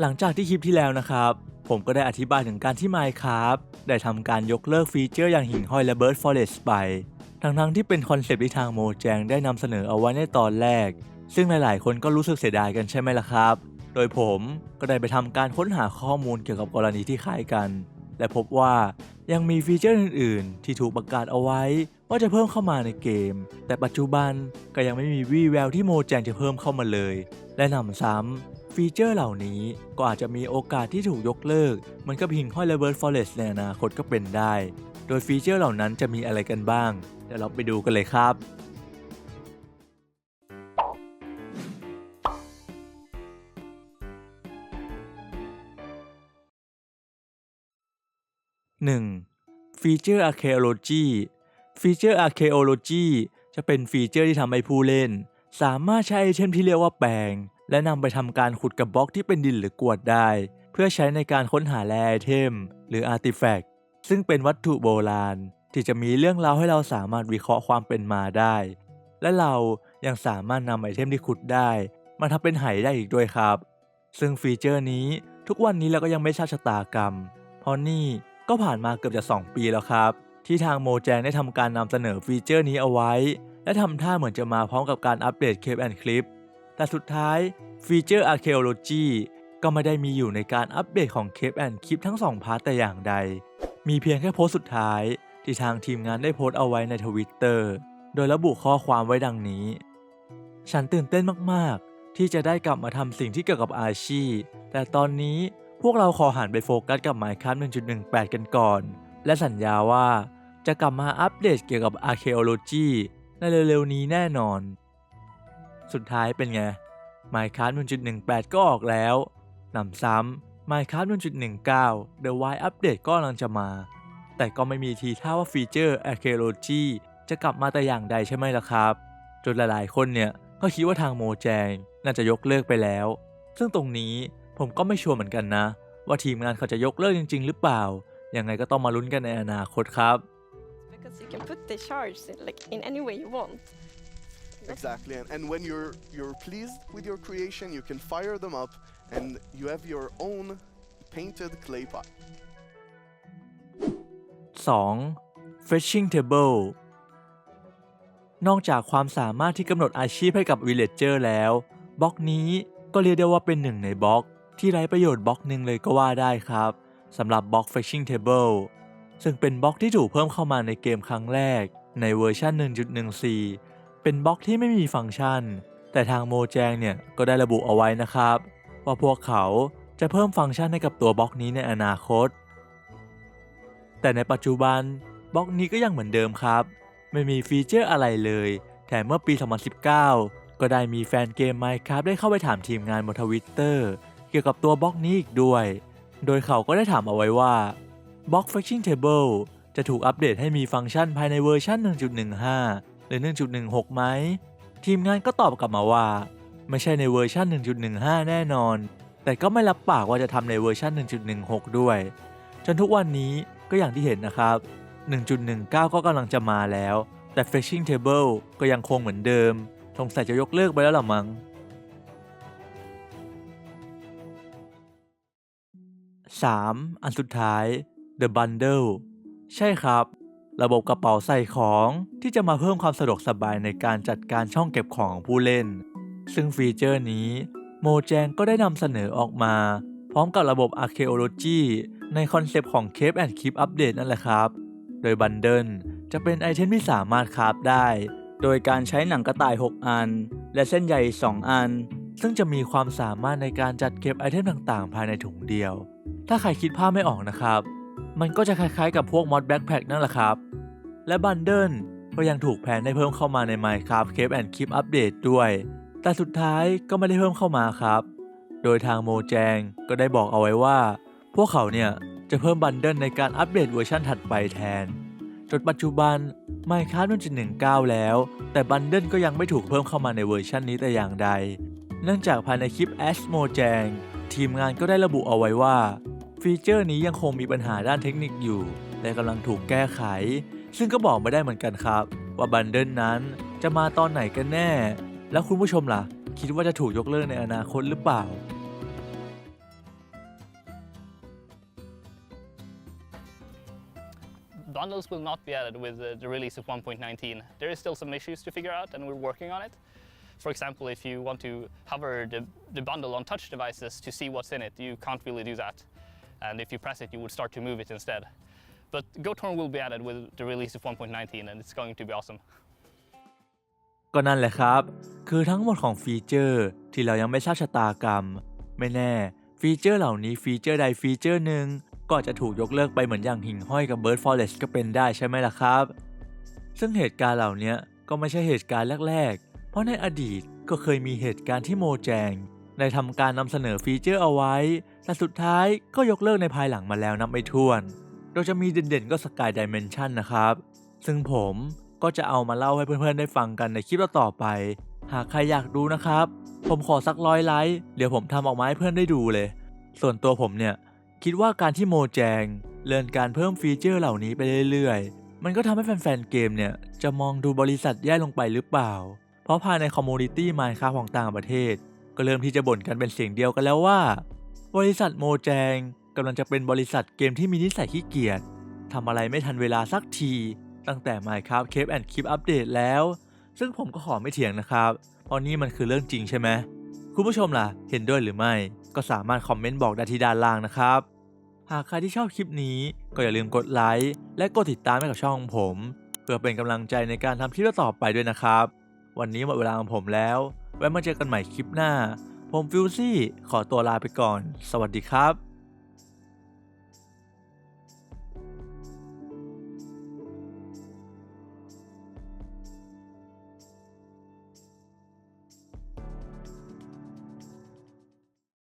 หลังจากที่คลิปที่แล้วนะครับ ผมก็ได้อธิบายถึงการที่ Minecraft ได้ทำการยกเลิกฟีเจอร์อย่างหิ่งห้อยและ Bird Forest ไป ทั้งๆที่เป็นคอนเซปต์ที่ทางโมแจงได้นำเสนอเอาไว้ในตอนแรก ซึ่งหลายๆ คนก็รู้สึกเสียดายกันใช่ไหมล่ะครับ โดยผมก็ได้ไปทำการค้นหาข้อมูลเกี่ยวกับกรณีที่คล้ายกัน และพบว่ายังมีฟีเจอร์อื่น ๆ ที่ถูกประกาศเอาไว้ ว่าจะเพิ่มเข้ามาในเกม แต่ปัจจุบันก็ยังไม่มีวี่แววที่โมแจงจะเพิ่มเข้ามาเลย และหนำซ้ำ ฟีเจอร์เหล่านี้ก็อาจจะมีโอกาสที่ถูกยกเลิกเหมือนกับหิ่งห้อยและเบิร์ดฟอเรสต์ในอนาคตก็เป็นได้ โดยฟีเจอร์เหล่านั้นจะมีอะไรกันบ้างเดี๋ยวเราไปดูกันเลยครับ 1. ฟีเจอร์ Archaeology ฟีเจอร์ Archaeology จะเป็นฟีเจอร์ที่ทำให้ผู้เล่น สามารถใช้ไอเทมที่เรียกว่าแปลง และนำไปทำการขุดกับบล็อกที่เป็นดินหรือกรวดได้ เพื่อใช้ในการค้นหาแร่ไอเทม หรืออาร์ติแฟกต์ซึ่งเป็นวัตถุโบราณ ที่จะมีเรื่องราวให้เราสามารถวิเคราะห์ความเป็นมาได้ และเรายังสามารถนำไอเทมที่ขุดได้ มาทำเป็นไหได้อีกด้วยครับ ซึ่งฟีเจอร์นี้ทุกวันนี้เราก็ยังไม่ทราบชะตากรรม เพราะนี่ก็ผ่านมาเกือบจะ 2 ปีแล้วครับ ที่ทางโมแจงได้ทำการนำเสนอฟีเจอร์นี้เอาไว้ และทำท่าเหมือนจะมาพร้อมกับการอัปเดตเคปแอนคลิป แต่สุดท้ายฟีเจอร์ Archaeology ก็ไม่ได้มีอยู่ในการอัปเดตของเคปแอนคลิปทั้ง2พาร์ทแต่อย่างใด มีเพียงแค่โพสต์สุดท้าย ที่ทางทีมงานได้โพสต์เอาไว้ในทวิตเตอร์โดยระบุข้อความไว้ดังนี้ ฉันตื่นเต้นมากๆ ที่จะได้กลับมาทำสิ่งที่เกี่ยวกับอาชีพ แต่ตอนนี้พวกเราขอหันไปโฟกัสกับ Minecraft 1.18 กันก่อน และสัญญาว่าจะกลับมาอัปเดตเกี่ยวกับ Archaeology ในเร็วๆนี้แน่นอน สุดท้ายเป็นไง Minecraft 1.18 ก็ออกแล้วนำซ้ำ Minecraft 1.19 The Wild Update ก็กำลังจะมา แต่ก็ไม่มีทีท่าว่าฟีเจอร์ Archaeology จะกลับมาแต่อย่างใดใช่ไหมล่ะครับ จนหลายๆ คนเนี่ยก็คิดว่าทางโมแจงน่าจะยกเลิกไปแล้ว ซึ่งตรงนี้ผมก็ไม่ชัวร์เหมือนกันนะ ว่าทีมงานเขาจะยกเลิกจริง ๆ หรือเปล่า ยังไงก็ต้องมาลุ้นกันในอนาคตครับ because you can put the shards in, like in any way you want. Exactly, and, and when you're you're pleased with your creation, you can fire them up, and you have your own painted clay pot. 2. Fetching Table นอกจากความสามารถที่กำหนดอาชีพให้กับ Villager แล้วบล็อกนี้ก็เรียกได้ว่าเป็นหนึ่งในบล็อกที่ไร้ประโยชน์บล็อกหนึ่งเลยก็ว่าได้ครับสำหรับบล็อก Fetching Table ซึ่งเป็นบล็อกที่ถูกเพิ่มเข้ามาในเกมครั้งแรกในเวอร์ชัน1.14 เป็นบล็อกที่ไม่มีฟังก์ชัน แต่ทางโมแจงเนี่ยก็ได้ระบุเอาไว้นะครับ ว่าพวกเขาจะเพิ่มฟังก์ชันให้กับตัวบล็อกนี้ในอนาคต แต่ในปัจจุบันบล็อกนี้ก็ยังเหมือนเดิมครับ ไม่มีฟีเจอร์อะไรเลย แถมเมื่อปี 2019 ก็ได้มีแฟนเกม Minecraft ได้เข้าไปถามทีมงานบนทวิตเตอร์เกี่ยวกับตัวบล็อกนี้อีกด้วย โดยเขาก็ได้ถามเอาไว้ว่าบล็อก Fetching Table จะถูกอัปเดตให้มีฟังก์ชันภายในเวอร์ชัน 1.15 หรือ 1.16 ไหม ทีมงานก็ตอบกลับมาว่า ไม่ใช่ในเวอร์ชัน1.15 แน่นอน แต่ก็ไม่รับปากว่าจะทำในเวอร์ชัน1.16 ด้วย จนทุกวันนี้ก็อย่างที่เห็นนะครับ 1.19 ก็กำลังจะมาแล้ว แต่ Fetching Table ก็ยังคงเหมือนเดิมสงสัยจะยกเลิกไปแล้วหรอมั้ง 3. อันสุดท้าย The Bundle ใช่ครับ ระบบกระเป๋าใส่ของที่จะมาเพิ่มความสะดวกสบายในการจัดการช่องเก็บของของผู้เล่น ซึ่งฟีเจอร์นี้โมแจงก็ได้นำเสนอออกมา พร้อมกับระบบ Archaeology ในคอนเซปต์ของ Cave and Keep Update นั่นแหละครับ โดยบันเดิลจะเป็นไอเทมที่สามารถคราฟได้ โดยการใช้หนังกระต่าย 6 อัน และเส้นใย2 อัน ซึ่งจะมีความสามารถในการจัดเก็บไอเทมต่างๆ ภายในถุงเดียว ถ้าใครคิดภาพไม่ออกนะครับ มันก็จะคล้ายๆกับพวกมอดแบ็คแพคนั่นแหละครับ และบันเดิลก็ยังถูกแผนให้เพิ่มเข้ามาใน Minecraft Cave and Keep Update ด้วย แต่สุดท้ายก็ไม่ได้เพิ่มเข้ามาครับ โดยทางโมแจงก็ได้บอกเอาไว้ว่า พวกเขาเนี่ยจะเพิ่มบันเดิลในการอัปเดตเวอร์ชันถัดไปแทน จนปัจจุบัน Minecraft 1.19 แล้ว แต่บันเดิลก็ยังไม่ถูกเพิ่มเข้ามาในเวอร์ชันนี้แต่อย่างใด เนื่องจากภายในคลิป a s m o j a n g ทีมงานก็ได้ระบุเอาไว้ว่า ฟีเจอร์นี้ยังคงมีปัญหาด้านเทคนิคอยู่ และกำลังถูกแก้ไข ซึ่งก็บอกไม่ได้เหมือนกันครับ ว่าบันเดิลนั้นจะมาตอนไหนกันแน่ แล้วคุณผู้ชมล่ะ คิดว่าจะถูกยกเลิกในอนาคตหรือเปล่า Bundles will not be added with the release of 1.19. There is still some issues to figure out, and we're working on it. For example, if you want to hover the, the bundle on touch devices to see what's in it, you can't really do that. And if you press it, you would start to move it instead. But GoTorn will be added with the release of 1.19, and it's going to be awesome. ก็นั่นแหละครับ คือทั้งหมดของฟีเจอร์ที่เรายังไม่ทราบชะตากรรม ไม่แน่ฟีเจอร์เหล่านี้ฟีเจอร์ใดฟีเจอร์หนึ่งก็จจะถูกยกเลิกไปเหมือนอย่างหิ่งห้อยกับ Bird Forest ก็เป็นได้ใช่ไหมล่ะครับ ซึ่งเหตุการณ์เหล่านี้ก็ไม่ใช่เหตุการณ์แรก ๆ เพราะในอดีตก็เคยมีเหตุการณ์ที่โมแจงได้ทำการนำเสนอฟีเจอร์เอาไว้ แต่สุดท้ายก็ยกเลิกในภายหลังมาแล้วนับไม่ถ้วน โดยจะมีเด่นๆก็ Sky Dimension นะครับ ซึ่งผมก็จะเอามาเล่าให้เพื่อนๆได้ฟังกันในคลิปต่อไป หากใครอยากดูนะครับ ผมขอสักร้อยไลค์เดี๋ยวผมทำออกมาให้เพื่อนได้ดูเลย ส่วนตัวผมเนี่ย คิดว่าการที่โมแจงเลื่อนการเพิ่มฟีเจอร์เหล่านี้ไปเรื่อยๆ มันก็ทำให้แฟนๆเกมเนี่ยจะมองดูบริษัทแย่ลงไปหรือเปล่า เพราะภายในคอมมูนิตี้มายคาของต่างประเทศ ก็เริ่มที่จะบ่นกันเป็นเสียงเดียวกันแล้วว่า บริษัทโมแจงำลังจะเป็นบริษัทเกมที่มีนิสัยขี้เกียจทำอะไรไม่ทันเวลาสักที ตั้งแต่ Minecraft Cape and Keep อัปเดตแล้ว ซึ่งผมก็ขอไม่เถียงนะครับเพราะนี่มันคือเรื่องจริงใช่ไหมคุณผู้ชมล่ะ เห็นด้วยหรือไม่ ก็สามารถคอมเมนต์บอกได้ที่ด้านล่างนะครับ หากใครที่ชอบคลิปนี้ก็อย่าลืมกดไลค์และกดติดตามให้กับช่องของผม เพื่อเป็นกำลังใจในการทำคลิปต่อไปด้วยนะครับ วันนี้หมดเวลาของผมแล้ว ไว้มาเจอกันใหม่คลิปหน้า ผมฟิวซี่ขอตัวลาไปก่อน สวัสดีครับ